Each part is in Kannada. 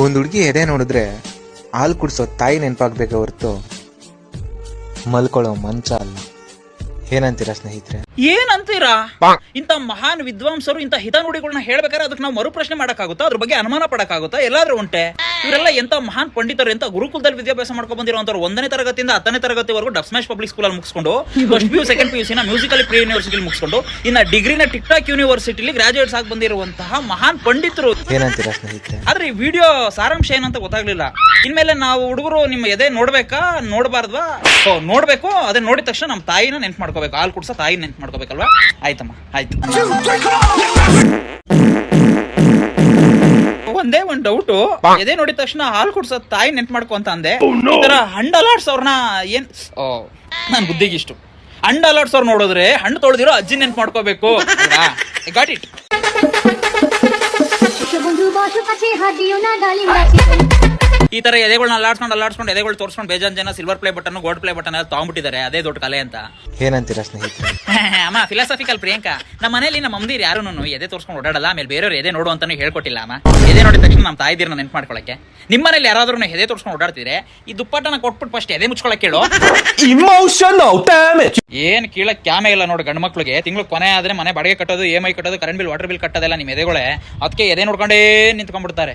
ಒಂದ್ ಹುಡುಗಿ ಎದೆ ನೋಡಿದ್ರೆ ಹಾಲು ಕುಡಿಸೋ ತಾಯಿ ನೆನಪಾಗ್ಬೇಕೆ ಹೊರತು ಮಲ್ಕೊಳ್ಳೋ ಮಂಚ ಅಲ್ಲ. ಏನಂತೀರಾ ಸ್ನೇಹಿತರೆ? ಏನಂತೀರಾ? ಇಂತ ಮಹಾನ್ ವಿದ್ವಾಂಸರು ಇಂಥ ಹಿತನುಡಿಗಳನ್ನ ಹೇಳ್ಬೇಕಾದ್ರೆ ಅದಕ್ಕೆ ನಾವು ಮರುಪ್ರಶ್ನೆ ಮಾಡಕ್ಕಾಗುತ್ತಾ? ಅದ್ರ ಬಗ್ಗೆ ಅನುಮಾನ ಪಡಕ್ಕಾಗುತ್ತಾ? ಎಲ್ಲಾದ್ರೂ ಉಂಟೆ? ಇವರೆಲ್ಲ ಎಂತ ಮಹಾನ್ ಪಂಡಿತರು ಎಂತ ಗುರುಕುಲದಲ್ಲಿ ವಿದ್ಯಾಭ್ಯಾಸ ಮಾಡ್ಕೊಂಡ್ ಬಂದಿರುವಂತರು ಒಂದನೇ ತರಗತಿಯಿಂದ ಹತ್ತನೇ ತರಗತಿವರೆಗೂ ಡಬ್ ಸ್ಮ್ಯಾಶ್ ಪಬ್ಲಿಕ್ ಸ್ಕೂಲಲ್ಲಿ ಮುಗಿಸ್ಕೊಂಡು first P U second P U ಸಿನ ಮ್ಯೂಸಿಕಲ್ ಪ್ರೀ ಯೂನಿವರ್ಸಿಟಿ ಮುಗಿಸ್ಕೊಂಡು ಇನ್ನ ಡಿಗ್ರಿನ ಟಿಕ್ ಟಾಕ್ ಯೂನಿವರ್ಸಿಟಿಲಿ ಗ್ರಾಜುಯೇಟ್ಸ್ ಆಗಿ ಬಂದಿರುವಂತಹ ಮಹಾನ್ ಪಂಡಿತರು. ಏನಂತೀರಾ ಸ್ನೇಹಿತರೆ? ಆದ್ರೆ ಈ ವಿಡಿಯೋ ಸಾರಾಂಶ ಏನಂತ ಗೊತ್ತಾಗ್ಲಿಲ್ಲ. ಇನ್ಮೇಲೆ ನಾವು ಹುಡುಗರು ನಿಮ್ಮ ಎದೆ ನೋಡ್ಬೇಕಾ? ನೋಡಬಾರ್ದ್ವಾ? ನೋಡ್ಬೇಕು. ಅದನ್ನ ನೋಡಿದ ತಕ್ಷಣ ನಮ್ಮ ತಾಯಿನ ನೆನ್ಪು ಮಾಡ್ಕೋಬೇಕು. ಹಾಲು ಕುಡ್ಸ ತಾಯಿ ನೆನ್ಪು ಮಾಡ್ಕೋಬೇಕಲ್ವಾ? ಆಯ್ತಮ್ಮ ಆಯ್ತು. ಒಂದೇ ಒಂದ್ ಡೌಟು ಎದೆ ನೋಡಿದ ತಕ್ಷಣ ಹಾಲು ಕುಡ್ಸೋ ತಾಯಿ ನೆನ್ಪು ಮಾಡ್ಕೊ ಅಂತ ಅಂದೆ. ಈ ತರ ಹಣ್ಣು ಅಲಾಡ್ಸೋರ್ನ ಏನ್ ಓ ನನ್ ಬುದ್ಧಿಗಿಷ್ಟು ಹಣ್ಣು ಅಲಾಡ್ಸೋರ್ ನೋಡಿದ್ರೆ ಹಣ್ಣು ತೊಳೆದಿರೋ ಅಜ್ಜಿ ನೆನ್ಪು ಮಾಡ್ಕೋಬೇಕು. ಗಾಟ್ ಇಟ್ ಈ ತರ ಎದೆಗಳನ್ನ ಅಲ್ಲಾಡ್ಸ್ಕೊಂಡು ಅಲ್ಲಾಡ್ಸ್ಕೊಂಡು ಎದೆಗಳು ತೋರಿಸ್ಕೊಂಡು ಬೇಜಾನ್ ಜನ silver play button gold play button ಎಲ್ಲ ತಗೊಂಡ್ಬಿಟ್ಟಿದ್ದಾರೆ. ಅದೇ ದೊಡ್ಡ ಕಲೆ ಅಂತ. ಏನಂತೀರಾ ಸ್ನೇಹಿತರೆ? ಅಮ್ಮ ಫಿಲಾಸಫಿಕಲ್ ಪ್ರಿಯಾಂಕಾ. ನಮ್ಮ ಮನೆಯಲ್ಲಿ ನಮ್ಮ ಮಂದಿರ್ ಯಾರು ಎದೆ ತೋರಿಸ್ಕೊಂಡು ಓಡಾಡಲ್ಲ. ಆಮೇಲೆ ಬೇರೆಯವರು ಎದೆ ನೋಡು ಅಂತಾನು ಹೇಳ್ಕೊಟ್ಟಿಲ್ಲ ಅಮ್ಮ. ಎದೆ ನೋಡಿದ ತಕ್ಷಣ ನಮ್ಮ ತಾಯಿದಿರನ್ನ ನೆನ್ಪು ಮಾಡ್ಕೊಳಕ್ಕೆ. ನಿಮ್ಮ ಮನೇಲಿ ಯಾರಾದ್ರೂ ಎದೆ ತೋರಿಸ್ಕೊಂಡು ಓಡಾಡ್ತಿದ್ರೆ ಈ ದುಪ್ಪಟ್ಟನ ಕೊಟ್ಬಿಟ್ಟು ಫಸ್ಟ್ ಎದೆ ಮುಚ್ಕೊಳಕ್ಕೆ ಹೇಳು. ಏನ್ ಕೀಳ ಕ್ಯಾಮೆ ಇಲ್ಲ ನೋಡಿ ಗಂಡು ಮಕ್ಳಿಗೆ. ತಿಂಗಳು ಕೊನೆ ಆದ್ರೆ ಮನೆ ಬಾಡಿಗೆ ಕಟ್ಟೋದು ಇ ಎಂ ಐ ಕಟ್ಟೋದು ಕರೆಂಟ್ ಬಿಲ್ ವಾಟರ್ ಬಿಲ್ ಕಟ್ಟೋದೆಲ್ಲ ನಿಮ್ಮ ಎದೆಗಳೇ. ಅದಕ್ಕೆ ಎದೆ ನೋಡ್ಕೊಂಡೇ ನಿಂತ್ಕೊಂಡ್ಬಿಡ್ತಾರೆ.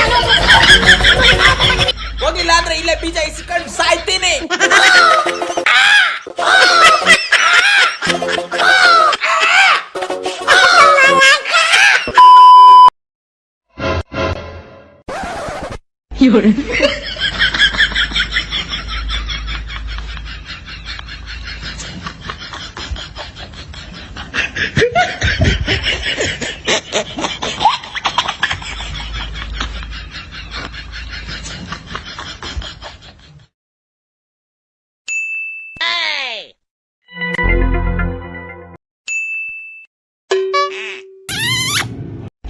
有人。哎，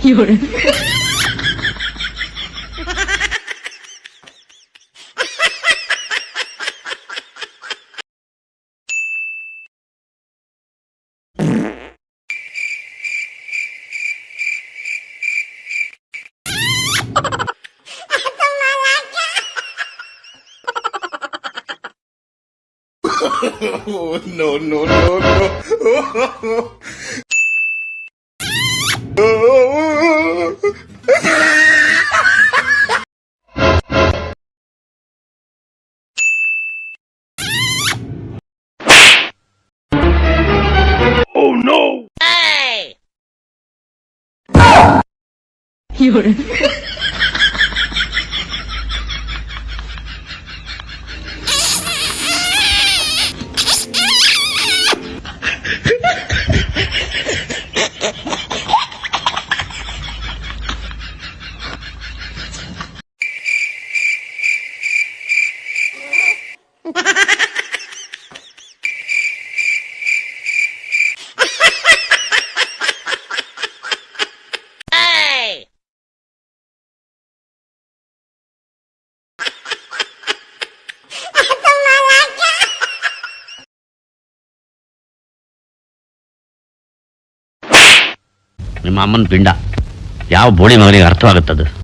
有人。No, no, no, no. Oh no! ನಿಮ್ಮ ಅಮ್ಮನ ಪಿಂಡ. ಯಾವ ಬೋಳಿ ಮಗನಿಗೆ ಅರ್ಥವಾಗುತ್ತದು?